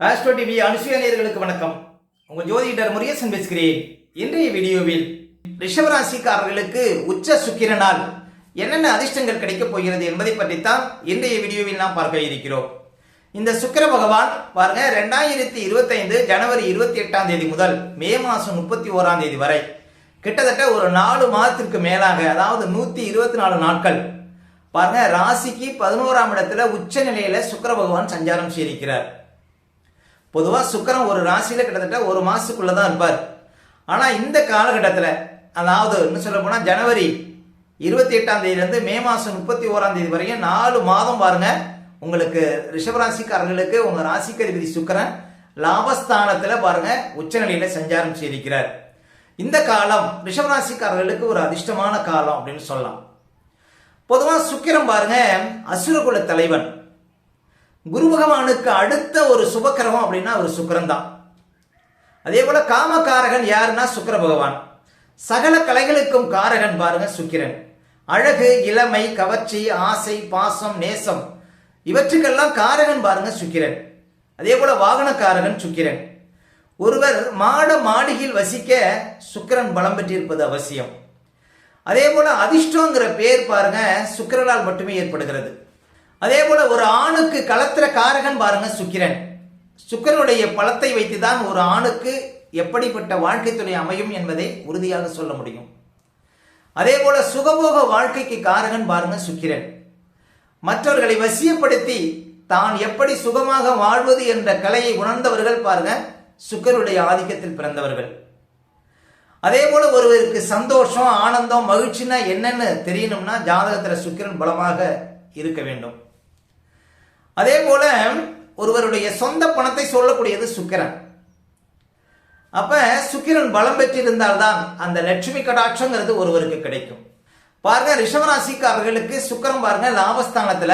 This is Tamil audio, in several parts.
ஆஸ்ட்ரோ டிவி அனுசுயா நேயர்களுக்கு வணக்கம். உங்கள் ஜோதிடர் முருகேசன் பேசுகிறேன். இன்றைய வீடியோவில் ரிஷபராசிக்காரர்களுக்கு உச்ச சுக்கிரனால் என்னென்ன அதிர்ஷ்டங்கள் கிடைக்கப் போகிறது என்பதை பற்றித்தான் இன்றைய வீடியோவில் நாம் பார்க்க இருக்கிறோம். இந்த சுக்கிர பகவான் பாருங்க ரெண்டாயிரத்தி இருபத்தைந்து ஜனவரி இருபத்தி எட்டாம் தேதி முதல் மே மாதம் முப்பத்தி ஓராம் தேதி வரை கிட்டத்தட்ட ஒரு நாலு மாதத்திற்கு மேலாக அதாவது நூத்தி இருபத்தி நாலு நாட்கள் பாருங்க ராசிக்கு பதினோராம் இடத்துல உச்ச நிலையில சுக்கர பகவான் சஞ்சாரம் செய்திருக்கிறார். பொதுவா சுக்கிரன் ஒரு ராசியில கிட்டத்தட்ட ஒரு மாதத்துக்குள்ளே தான் இருப்பார். ஆனா இந்த காலகட்டத்தில் அதாவது இன்னும் சொல்ல போனா ஜனவரி இருபத்தி எட்டாம் தேதியிலிருந்து மே மாசம் முப்பத்தி ஓராம் தேதி வரையும் நாலு மாதம் பாருங்க. உங்களுக்கு ரிஷபராசிக்காரர்களுக்கு உங்க ராசிக்கு அதிபதி சுக்கிரன் லாபஸ்தானத்துல பாருங்க உச்சநிலையில சஞ்சாரம் செய்திருக்கிறார். இந்த காலம் ரிஷபராசிக்காரர்களுக்கு ஒரு அதிர்ஷ்டமான காலம் அப்படின்னு சொல்லலாம். பொதுவாக சுக்கிரம் பாருங்க அசுரகுல தலைவன். குரு பகவானுக்கு அடுத்த ஒரு சுபக்கிரகம் அப்படின்னா அவர் சுக்கிரன் தான் அதே போல காமகாரகன் யாருன்னா சுக்கர பகவான் சகல கலைகளுக்கும் காரகன் பாருங்க சுக்கிரன். அழகு இளமை கவர்ச்சி ஆசை பாசம் நேசம் இவற்றுக்கெல்லாம் காரகன் பாருங்க சுக்கிரன். அதே போல வாகனக்காரகன் சுக்கிரன். ஒருவர் மாட மாடியில் வசிக்க சுக்கிரன் பலம் பெற்றிருப்பது அவசியம். அதே போல அதிர்ஷ்டங்கிற பேர் பாருங்க சுக்கிரனால் மட்டுமே ஏற்படுகிறது. அதே போல ஒரு ஆணுக்கு களத்திர காரகன் பாருங்க சுக்கிரன். சுக்கரனுடைய பலத்தை வைத்து தான் ஒரு ஆணுக்கு எப்படிப்பட்ட வாழ்க்கை துணை அமையும் என்பதை உறுதியாக சொல்ல முடியும். அதே போல சுகபோக வாழ்க்கைக்கு காரகன் பாருங்க சுக்கிரன். மற்றவர்களை வசியப்படுத்தி தான் எப்படி சுகமாக வாழ்வது என்ற கலையை உணர்ந்தவர்கள் பாருங்க சுக்கருடைய ஆதிக்கத்தில் பிறந்தவர்கள். அதே போல ஒருவருக்கு சந்தோஷம் ஆனந்தம் மகிழ்ச்சினா என்னன்னு தெரியணும்னா ஜாதகத்துல சுக்கிரன் பலமாக இருக்க வேண்டும். அதே போல ஒருவருடைய சொந்த பணத்தை சொல்லக்கூடியது சுக்கிரன். அப்ப சுக்கிரன் பலம் பெற்றிருந்தால்தான் அந்த லட்சுமி கடாட்சங்கிறது ஒருவருக்கு கிடைக்கும். பாருங்க ரிஷவராசிக்காரர்களுக்கு சுக்கரம் பாருங்க லாபஸ்தானத்துல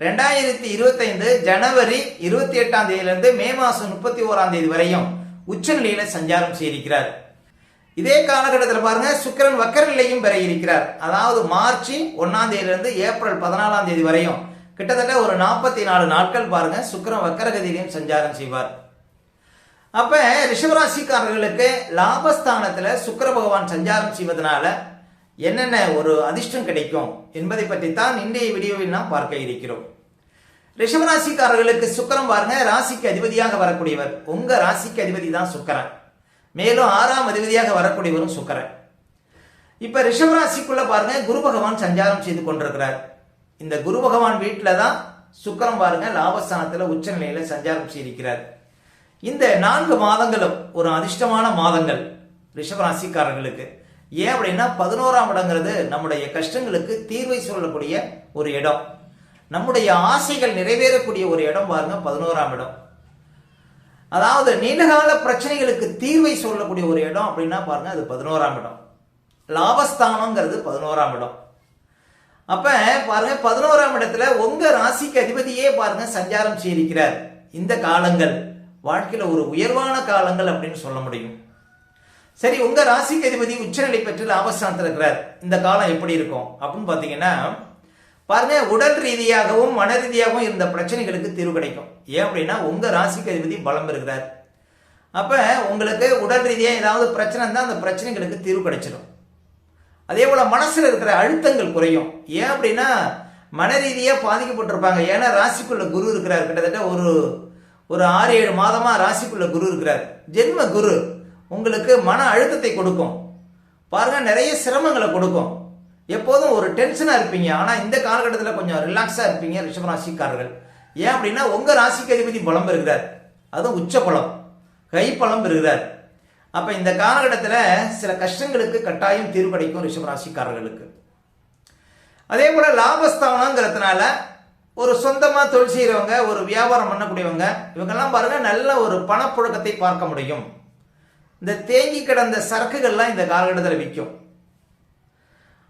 ரெண்டாயிரத்தி இருபத்தைந்து ஜனவரி இருபத்தி எட்டாம் தேதியிலிருந்து மே மாசம் முப்பத்தி ஓராம் தேதி வரையும் உச்சநிலையில சஞ்சாரம் செய்திருக்கிறார். இதே காலகட்டத்தில் பாருங்க சுக்கிரன் வக்கர நிலையும் பெற இருக்கிறார். அதாவது மார்ச் ஒன்னாம் தேதியிலிருந்து ஏப்ரல் பதினாலாம் தேதி வரையும் கிட்டத்தட்ட ஒரு நாற்பத்தி நாலு நாட்கள் பாருங்க சுக்கிரன் வக்கரகதியிலையும் சஞ்சாரம் செய்வார். அப்ப ரிஷபராசிக்காரர்களுக்கு லாபஸ்தானத்துல சுக்கர பகவான் சஞ்சாரம் செய்வதனால என்னென்ன ஒரு அதிர்ஷ்டம் கிடைக்கும் என்பதை பற்றி தான் இன்றைய வீடியோவில் நாம் பார்க்க இருக்கிறோம். ரிஷபராசிக்காரர்களுக்கு சுக்கிரம் பாருங்க ராசிக்கு அதிபதியாக வரக்கூடியவர். உங்க ராசிக்கு அதிபதி தான் சுக்கரன். மேலும் ஆறாம் அதிபதியாக வரக்கூடியவரும் சுக்கரன். இப்ப ரிஷபராசிக்குள்ள பாருங்க குரு பகவான் சஞ்சாரம் செய்து கொண்டிருக்கிறார். இந்த குரு பகவான் வீட்டில் தான் சுக்கிரம் பாருங்க லாபஸ்தானத்தில் உச்ச நிலையில சஞ்சாரம் செய்திருக்கிறார். இந்த நான்கு மாதங்களும் ஒரு அதிர்ஷ்டமான மாதங்கள் ரிஷபராசிக்காரர்களுக்கு. ஏன் அப்படின்னா பதினோராம் இடங்கிறது நம்முடைய கஷ்டங்களுக்கு தீர்வை சொல்லக்கூடிய ஒரு இடம். நம்முடைய ஆசைகள் நிறைவேறக்கூடிய ஒரு இடம் பாருங்க பதினோராம் இடம். அதாவது நீண்டகால பிரச்சனைகளுக்கு தீர்வை சொல்லக்கூடிய ஒரு இடம் அப்படின்னா பாருங்க அது பதினோராம் இடம். லாபஸ்தானங்கிறது பதினோராம் இடம். அப்ப பாருங்க பதினோராம் இடத்துல உங்க ராசிக்கு அதிபதியே பாருங்க சஞ்சாரம் செய்திருக்கிறார். இந்த காலங்கள் வாழ்க்கையில ஒரு உயர்வான காலங்கள் அப்படின்னு சொல்ல முடியும். சரி உங்க ராசிக்கு அதிபதி உச்சநிலை பெற்று லாபஸ்தானத்தில் இருக்கிறார். இந்த காலம் எப்படி இருக்கும்? அப்படின்னு பாத்தீங்கன்னா பாருங்க உடல் ரீதியாகவும் மன ரீதியாகவும் இருந்த பிரச்சனைகளுக்கு தீர்வு கிடைக்கும். ஏன் அப்படின்னா உங்க ராசிக்கு அதிபதி பலம் பெறுகிறார். அப்ப உங்களுக்கு உடல் ரீதியாக ஏதாவது பிரச்சனை இருந்தால் அந்த பிரச்சனைகளுக்கு தீர்வு கிடைச்சிடும் அதே போல மனசுல இருக்கிற அழுத்தங்கள் குறையும். ஏன் அப்படின்னா மன ரீதியாக பாதிக்கப்பட்டிருப்பாங்க. ஏன்னா ராசிக்குள்ள குரு இருக்கிறார். கிட்டத்தட்ட ஒரு ஒரு ஆறு ஏழு மாதமா ராசிக்குள்ள குரு இருக்கிறார். ஜென்ம குரு உங்களுக்கு மன அழுத்தத்தை கொடுக்கும். பாருங்க நிறைய சிரமங்களை கொடுக்கும். எப்போதும் ஒரு டென்ஷனாக இருப்பீங்க. ஆனால் இந்த காலகட்டத்தில் கொஞ்சம் ரிலாக்ஸாக இருப்பீங்க ரிஷபராசிக்காரர்கள் ஏன் அப்படின்னா உங்கள் ராசிக்கு அதிபதி பலம் பெறுகிறார் அதுவும் உச்ச பலம். கை பலம் பெறுகிறார் அப்போ இந்த காலகட்டத்தில் சில கஷ்டங்களுக்கு கட்டாயம் தீர்வு கிடைக்கும் ரிஷபராசிக்காரர்களுக்கு. அதே போல் லாபஸ்தானங்கிறதுனால ஒரு சொந்தமாக தொழில் செய்கிறவங்க ஒரு வியாபாரம் பண்ணக்கூடியவங்க இவங்கெல்லாம் பாருங்க நல்ல ஒரு பணப்புழக்கத்தை பார்க்க முடியும். இந்த தேங்கி கிடந்த சரக்குகள்லாம் இந்த காலகட்டத்தில் விற்கும்.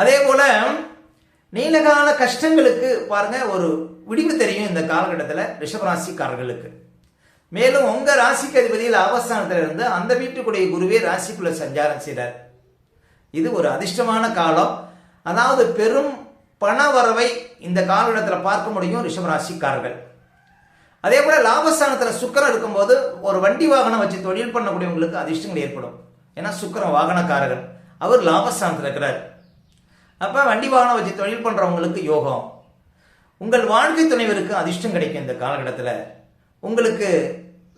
அதே போல நீண்டகால கஷ்டங்களுக்கு பாருங்க ஒரு விடிவு தெரியும் இந்த காலகட்டத்தில் ரிஷபராசிக்காரர்களுக்கு. மேலும் உங்க ராசிக்கு அதிபதியில் அவஸ்தானத்தில் இருந்து அந்த வீட்டுக்குடைய குருவே ராசிக்குள்ள சஞ்சாரம் செய்தார் இது ஒரு அதிர்ஷ்டமான காலம். அதாவது பெரும் பண வரவை இந்த காலகட்டத்தில் பார்க்க முடியும் ரிஷபராசிக்காரர்கள். அதே போல லாபஸ்தானத்தில் சுக்கரம் இருக்கும்போது ஒரு வண்டி வாகனம் வச்சு தொழில் பண்ணக்கூடியவங்களுக்கு அதிர்ஷ்டங்கள் ஏற்படும். ஏன்னா சுக்கரம் வாகனக்காரர்கள். அவர் லாபஸ்தானத்தில் இருக்கிறார். அப்போ வண்டி வாகனம் வச்சு தொழில் பண்ணுறவங்களுக்கு யோகம். உங்கள் வாழ்க்கை துணைவருக்கு அதிர்ஷ்டம் கிடைக்கும் இந்த காலகட்டத்தில். உங்களுக்கு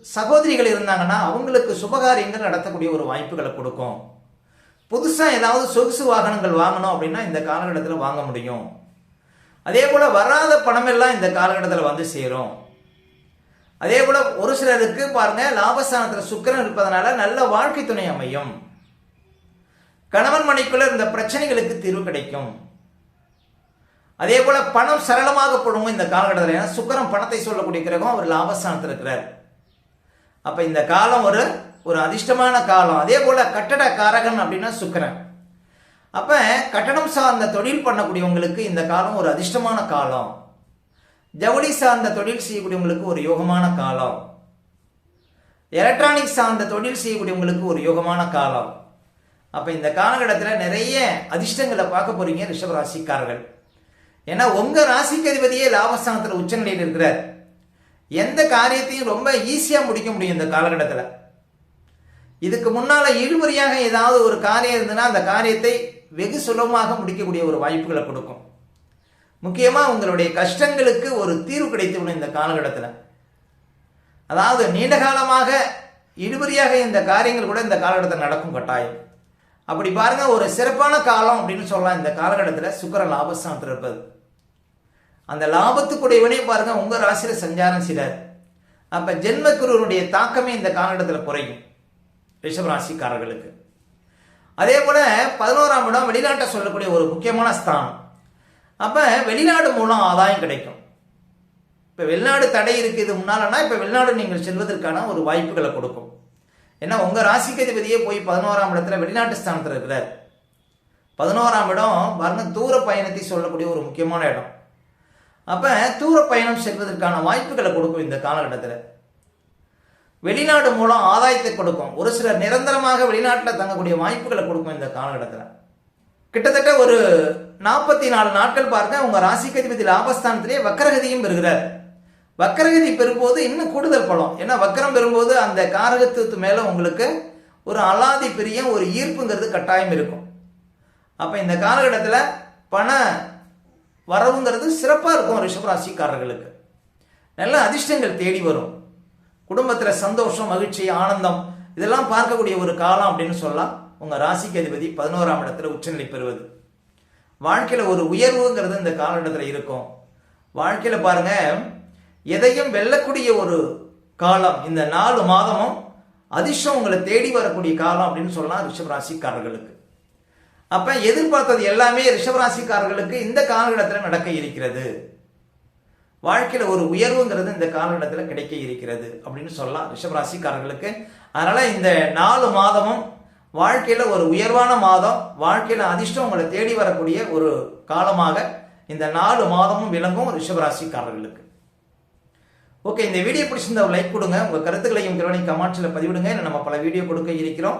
சகோதரிகள் இருந்தாங்கன்னா அவங்களுக்கு சுபகாரியங்கள் நடத்தக்கூடிய ஒரு வாய்ப்புகளை கொடுக்கும். புதுசாக ஏதாவது சொகுசு வாகனங்கள் வாங்கணும் அப்படின்னா இந்த காலகட்டத்தில் வாங்க முடியும். அதே போல் வராத பணமெல்லாம் இந்த காலகட்டத்தில் வந்து சேரும். அதே போல் ஒரு சிலருக்கு பாருங்க லாபஸ்தானத்தில் சுக்கரன் இருப்பதனால நல்ல வாழ்க்கை துணை அமையும். கணவன் மனைக்குள்ள இருந்த பிரச்சனைகளுக்கு தீர்வு கிடைக்கும். அதே போல பணம் சரளமாக போடுவோம் இந்த காலகட்டத்தில் ஏன்னா சுக்கரம் பணத்தை சொல்லக்கூடிய கிரகம் அவர் லாபஸ்தானத்தில் இருக்கிறார். அப்போ இந்த காலம் ஒரு ஒரு அதிர்ஷ்டமான காலம். அதே போல் கட்டட காரகன் அப்படின்னா சுக்கரன். அப்போ கட்டடம் சார்ந்த தொழில் பண்ணக்கூடியவங்களுக்கு இந்த காலம் ஒரு அதிர்ஷ்டமான காலம். ஜவுளி சார்ந்த தொழில் செய்யக்கூடியவங்களுக்கு ஒரு யோகமான காலம். எலக்ட்ரானிக்ஸ் சார்ந்த தொழில் செய்யக்கூடியவங்களுக்கு ஒரு யோகமான காலம். அப்போ இந்த காலகட்டத்தில் நிறைய அதிர்ஷ்டங்களை பார்க்க போறீங்க ரிஷப ராசிக்காரர்கள் ஏன்னா உங்கள் ராசிக்கு அதிபதியே லாபஸ்தானத்தில் உச்சநிலையில் இருக்கிறார். எந்த காரியத்தையும் ரொம்ப ஈஸியாக முடிக்க முடியும் இந்த காலகட்டத்தில். இதுக்கு முன்னால இழுபறியாக ஏதாவது ஒரு காரியம் இருந்ததுன்னா அந்த காரியத்தை வெகு சுலபமாக முடிக்கக்கூடிய ஒரு வாய்ப்புகளை கொடுக்கும். முக்கியமாக உங்களுடைய கஷ்டங்களுக்கு ஒரு தீர்வு கிடைத்துவிடும் இந்த காலகட்டத்தில். அதாவது நீண்ட காலமாக இழுபறியாக இந்த காரியங்கள் கூட இந்த காலகட்டத்தில் நடக்கும் கட்டாயம். அப்படி பாருங்கள் ஒரு சிறப்பான காலம் அப்படின்னு சொல்லலாம் இந்த காலகட்டத்தில் சுக்கர லாபஸ்தானத்தில் இருப்பது. அந்த லாபத்துக்குடையவனே பாருங்க உங்க ராசியில சஞ்சாரம் செய்றார் அப்ப ஜென்மக்குருவனுடைய தாக்கமே இந்த காலகட்டத்தில் குறையும் ரிஷபராசிக்காரர்களுக்கு. அதே போல பதினோராம் இடம் வெளிநாட்டை சொல்லக்கூடிய ஒரு முக்கியமான ஸ்தானம். அப்ப வெளிநாடு மூலம் ஆதாயம் கிடைக்கும். இப்ப வெளிநாடு தடை இருக்கு இது முன்னாலனா இப்ப வெளிநாடு நீங்கள் செல்வதற்கான ஒரு வாய்ப்புகளை கொடுக்கும். ஏன்னா உங்க ராசிக்கு அதிபதியே போய் பதினோராம் இடத்துல வெளிநாட்டு ஸ்தானத்தில் இருக்கிறார். பதினோராம் இடம் பாருங்க தூர பயணத்தை சொல்லக்கூடிய ஒரு முக்கியமான இடம். அப்போ தூர பயணம் செல்வதற்கான வாய்ப்புகளை கொடுக்கும் இந்த காலகட்டத்தில். வெளிநாடு மூலம் ஆதாயத்தை கொடுக்கும். ஒரு சிலர் நிரந்தரமாக வெளிநாட்டில் தங்கக்கூடிய வாய்ப்புகளை கொடுக்கும் இந்த காலகட்டத்தில். கிட்டத்தட்ட ஒரு நாற்பத்தி நாலு நாட்கள் பார்க்க உங்க ராசிக்கு அதிபதி லாபஸ்தானத்திலே வக்கரகதியும் பெறுகிறார். வக்கரகதி பெறும்போது இன்னும் கூடுதல் பலம். ஏன்னா வக்கரம் பெறும்போது அந்த காரகத்துவத்து மேல உங்களுக்கு ஒரு அலாதி பெரிய ஒரு ஈர்ப்புங்கிறது கட்டாயம் இருக்கும். அப்ப இந்த காலகட்டத்தில் பண வரவுங்கிறது சிறப்பாக இருக்கும் ரிஷபராசிக்காரர்களுக்கு. நல்ல அதிர்ஷ்டங்கள் தேடி வரும். குடும்பத்தில் சந்தோஷம் மகிழ்ச்சி ஆனந்தம் இதெல்லாம் பார்க்கக்கூடிய ஒரு காலம் அப்படின்னு சொல்லலாம் உங்கள் ராசிக்கு அதிபதி பதினோராம் இடத்துல உச்சநிலை பெறுவது. வாழ்க்கையில் ஒரு உயர்வுங்கிறது இந்த காலகட்டத்தில் இருக்கும். வாழ்க்கையில் பாருங்க எதையும் வெல்லக்கூடிய ஒரு காலம் இந்த நாலு மாதமும் அதிர்ஷ்டம் உங்களை தேடி வரக்கூடிய காலம் அப்படின்னு சொல்லலாம் ரிஷபராசிக்காரர்களுக்கு. அப்ப எதிர்பார்த்தது எல்லாமே ரிஷபராசிக்காரர்களுக்கு இந்த காலகட்டத்தில் நடக்க இருக்கிறது. வாழ்க்கையில் ஒரு உயர்வுங்கிறது இந்த காலகட்டத்தில் கிடைக்க இருக்கிறது அப்படின்னு சொல்லலாம் ரிஷபராசிக்காரர்களுக்கு. அதனால இந்த நாலு மாதமும் வாழ்க்கையில் ஒரு உயர்வான மாதம் வாழ்க்கையில் அதிர்ஷ்டம் உங்களை தேடி வரக்கூடிய ஒரு காலமாக இந்த நாலு மாதமும் விளங்கும் ரிஷபராசிக்காரர்களுக்கு. ஓகே இந்த வீடியோ பிடிச்சிருந்தா லைக் கொடுங்க. உங்கள் கருத்துக்களையும் கிரவணி கமெண்ட்ஸ்ல பதிவிடுங்க. நம்ம பல வீடியோ கொடுக்க இருக்கிறோம்.